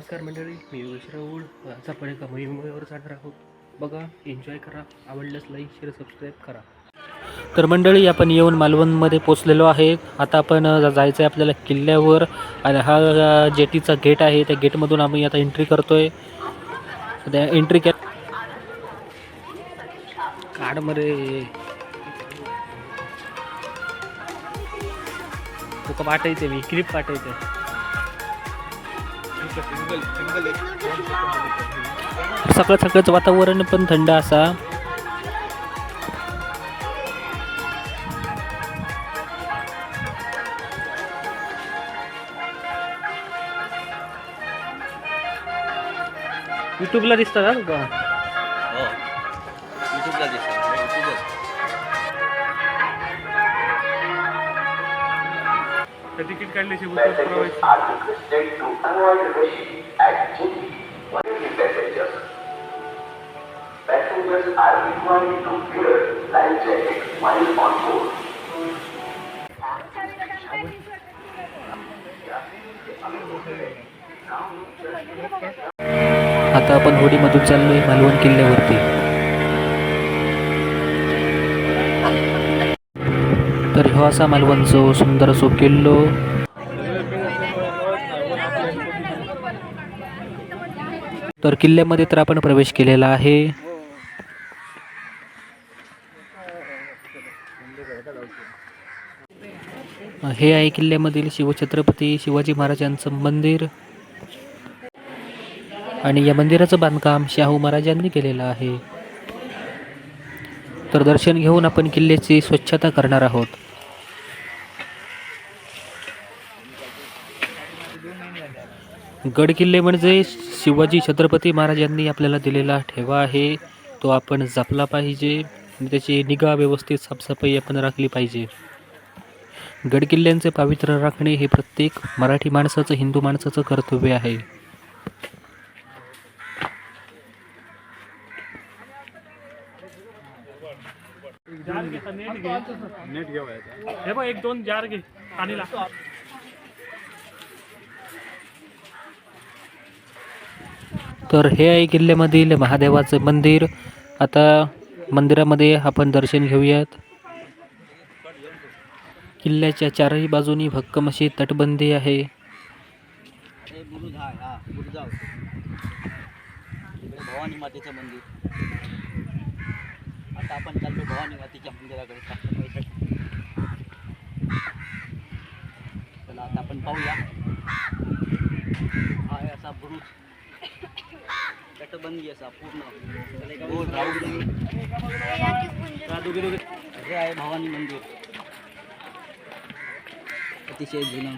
नमस्कार मंडळी मी योगेश राऊळ आज आपण एका मोहिमेवर जाणार आहोत. बघा एन्जॉय करा आवडल्यास लाईक शेअर सबस्क्राईब करा. तर मंडळी आपण येऊन मालवणमध्ये पोचलेलो आहे आता आपण जायचं आहे आपल्याला किल्ल्यावर आणि हा जेटीचा गेट आहे. त्या गेटमधून आम्ही आता एंट्री करतो आहे त्या एंट्री कॅ कार्डमध्ये तुका पाठवते मी क्लिप पाठवते सकाळ सकाळचं वातावरण पण थंड असा. युट्यूबला दिसतात का तर तिकीट काढल्याशिवाय उत्तर आता आपण होडीमधून चाललो आहे मालवण किल्ल्यावरती. तर ह्यो असा मालवणचो सुंदर असो किल्लो. तर किल्ल्यामध्ये तर आपण प्रवेश केलेला आहे. हे आहे किल्ल्यामधील शिवछत्रपती शिवाजी महाराजांचं मंदिर. आणि या मंदिराचं बांधकाम शाहू महाराजांनी केलेलं आहे. तर दर्शन घेऊन आपण किल्ल्याची स्वच्छता करणार आहोत. गड किल्ले म्हणजे शिवाजी छत्रपती महाराजांनी आपल्याला दिलेला ठेवा आहे. तो आपण जपला पाहिजे त्याची निगा व्यवस्थित साफसफाई आपण राखली पाहिजे. गड किल्ल्यांचे पावित्र्य राखणे हे प्रत्येक मराठी माणसाचं हिंदू माणसाचं कर्तव्य आहे. नेट बघ एक दोन जार घे. पाणीला तर हे आहे किल्ल्यामधील महादेवाचं मंदिर. आता मंदिरामध्ये आपण दर्शन घेऊयात. किल्ल्याच्या चारही बाजूनी भक्कम अशी तटबंदी आहे. हे बुरुज हा हा भवानी मातेचं मंदिर. आता आपण चाललो भवानी मातेच्या मंदिराकडे. साफसफाईसाठी चला आता आपण पाहूया. हा असा बुरुज. तटबंदी असा पूर्ण। हे आहे भवानी मंदिर। अतिशय जुनं।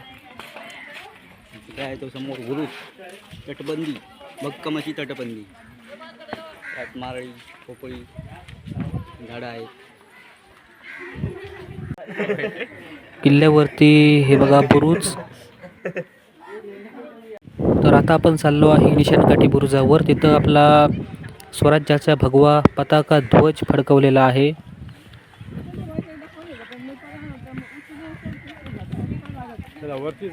काय आहे तो समोर? गुरुज तटबंदी। भक्कम अशी तटबंदी। त्यात मारळी पोपळी झाडं आहेत. किल्ल्यावरती हे बघा बुरुज. तर आता आपण चाललो आहे निशाणकाठी बुरुजावर तिथं आपला स्वराज्याचा भगवा पताका ध्वज फडकवलेला आहे. वरती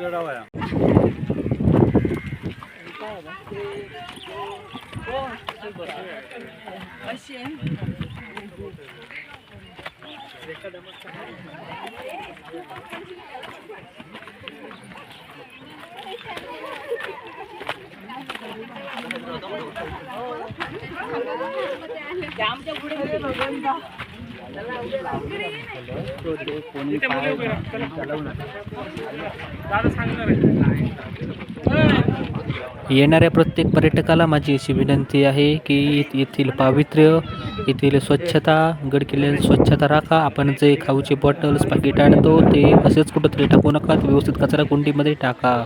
येणाऱ्या प्रत्येक पर्यटकाला माझी अशी विनंती आहे की येथील पावित्र्य येथील स्वच्छता गडकिल्ल्या स्वच्छता राखा. आपण जे खाऊचे बॉटल्स पाकिट आणतो ते असेच कुठंतरी टाकू नका. व्यवस्थित कचरा कुंडीमध्ये टाका.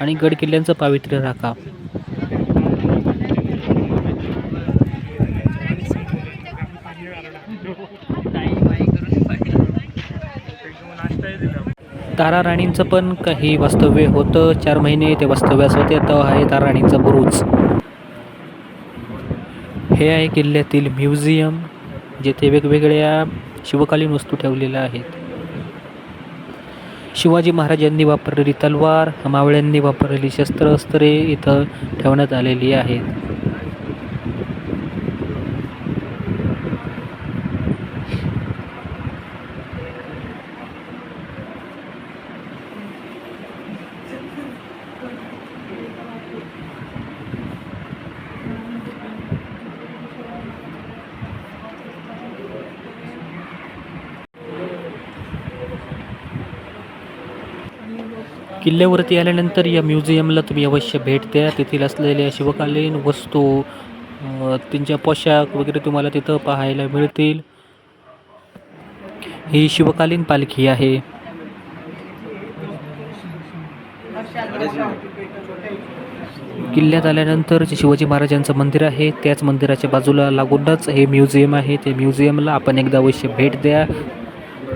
आणि गड किल्ल्यांचं पावित्र्य राखा. तारा राणींचं पण काही वास्तव्य होतं. चार महिने ते वास्तव्यास होते. तो आहे तारा राणींचा बुरुज. हे आहे किल्ल्यातील म्युझियम जेथे वेगवेगळ्या शिवकालीन वस्तू ठेवलेल्या आहेत. शिवाजी महाराजांनी वापरलेली तलवार मावळ्यांनी वापरलेली शस्त्रास्त्रे इथं ठेवण्यात आलेली आहेत. किल्ल्यावरती आल्यानंतर या म्युझियमला तुम्ही अवश्य भेट द्या. तेथील असलेल्या शिवकालीन वस्तू त्यांच्या पोशाख वगैरे तुम्हाला तिथं पाहायला मिळतील. ही शिवकालीन पालखी आहे. किल्ल्यात आल्यानंतर जे शिवाजी महाराजांचं मंदिर आहे त्याच मंदिराच्या बाजूला लागूनच हे म्युझियम आहे. ते म्युझियमला आपण एकदा अवश्य भेट द्या.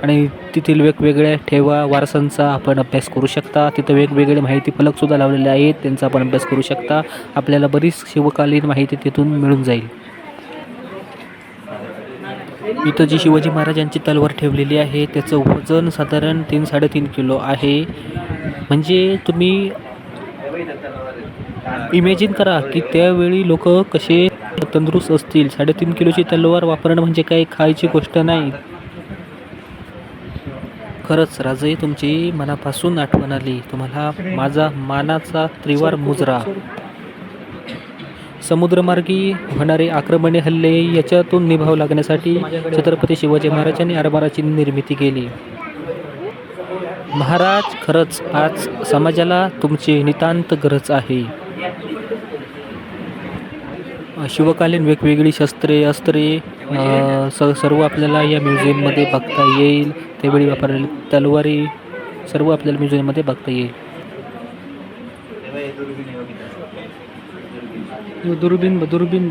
आणि तेथील वेगवेगळ्या ठेवा वारसांचा आपण अभ्यास करू शकता. तिथं वेगवेगळे माहिती फलकसुद्धा लावलेले आहेत. त्यांचा आपण अभ्यास करू शकता. आपल्याला बरीच शिवकालीन माहिती तिथून मिळून जाईल. इथं जी शिवाजी महाराजांची तलवार ठेवलेली आहे त्याचं वजन साधारण तीन साडेतीन किलो आहे. म्हणजे तुम्ही इमॅजिन करा की त्यावेळी लोक कसे तंदुरुस्त असतील. साडेतीन किलोची तलवार वापरणं म्हणजे काही खायची गोष्ट नाही. खरंच राजई तुमची मनापासून आठवण आली. तुम्हाला माझा मानाचा त्रिवार मुजरा. समुद्रमार्गी होणारे आक्रमणे हल्ले याच्यातून निभाव लागण्यासाठी छत्रपती शिवाजी महाराजांनी आरमाराची निर्मिती केली. महाराज खरंच आज समाजाला तुमची नितांत गरज आहे. शिवकालीन वेगवेगळी शस्त्रे अस्त्रे स सर्व आपल्याला या म्युझियममध्ये बघता येईल. त्यावेळी वापरलेली तलवारी सर्व आपल्याला म्युझियममध्ये बघता येईल. दुर्बीन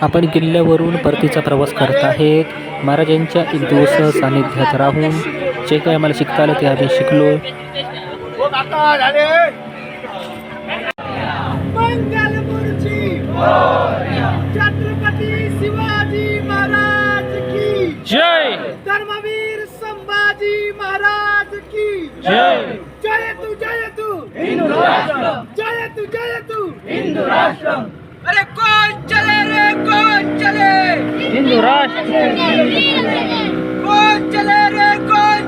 आपण किल्ल्यावरून परतीचा प्रवास करत आहेत. महाराजांच्या एक दिवस सानिध्यात राहून. जे काही आम्हाला शिकता आलं ते आम्ही शिकलो. मंगलमूर्ती. छत्रपती शिवाजी महाराज की. जय! की जय जय तू जय तू हिंदू राष्ट्र। जय तू जय तू हिंदू राष्ट्र। अरे कौन चले रे कौन चले? हिंदू राष्ट्र कौन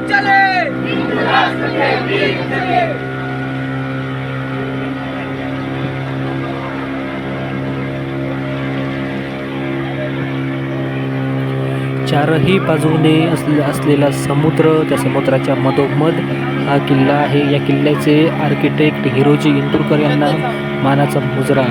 चारही बाजूने असले असलेला समुद्र त्या समुद्राच्या मधोमध हा किल्ला आहे. या किल्ल्याचे आर्किटेक्ट हिरोजी इंदुरकर यांना मानाचा मुजरा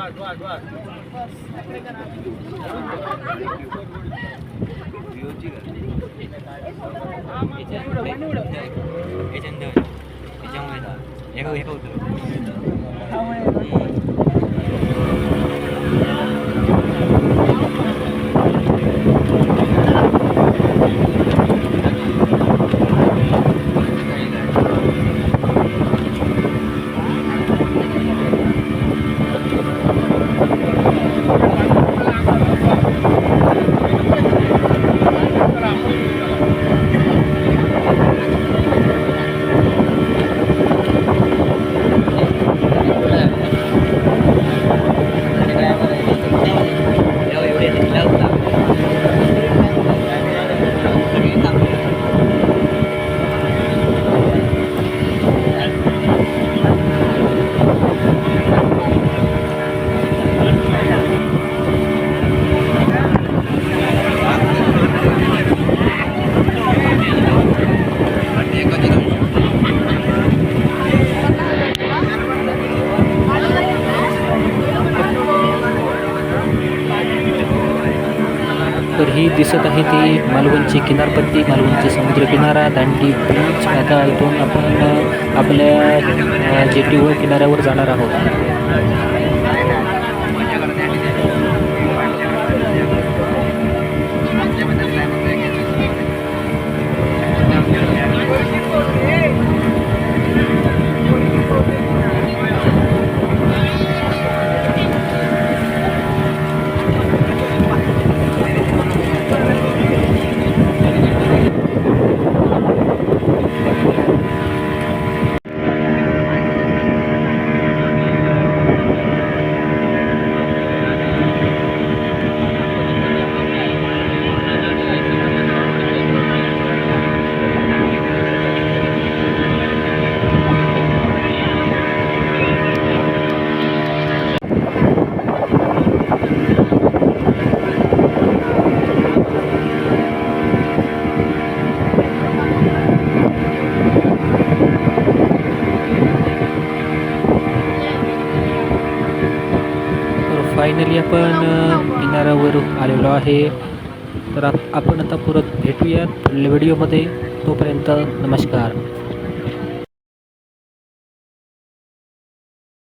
ar, do ar, do ar. 예전들 예전보다 얘가 해보더라고. दिसत आहे ती मालवणची किनारपट्टी मालवणची समुद्रकिनारा दांडी बीच आता इथून आपण आपल्या जेटीवर किनाऱ्यावर जाणार आहोत. तर आपण किनाऱ्यावर आलेलो आहे. तर आपण आता परत भेटूयात पुढल्या व्हिडिओमध्ये. तोपर्यंत नमस्कार.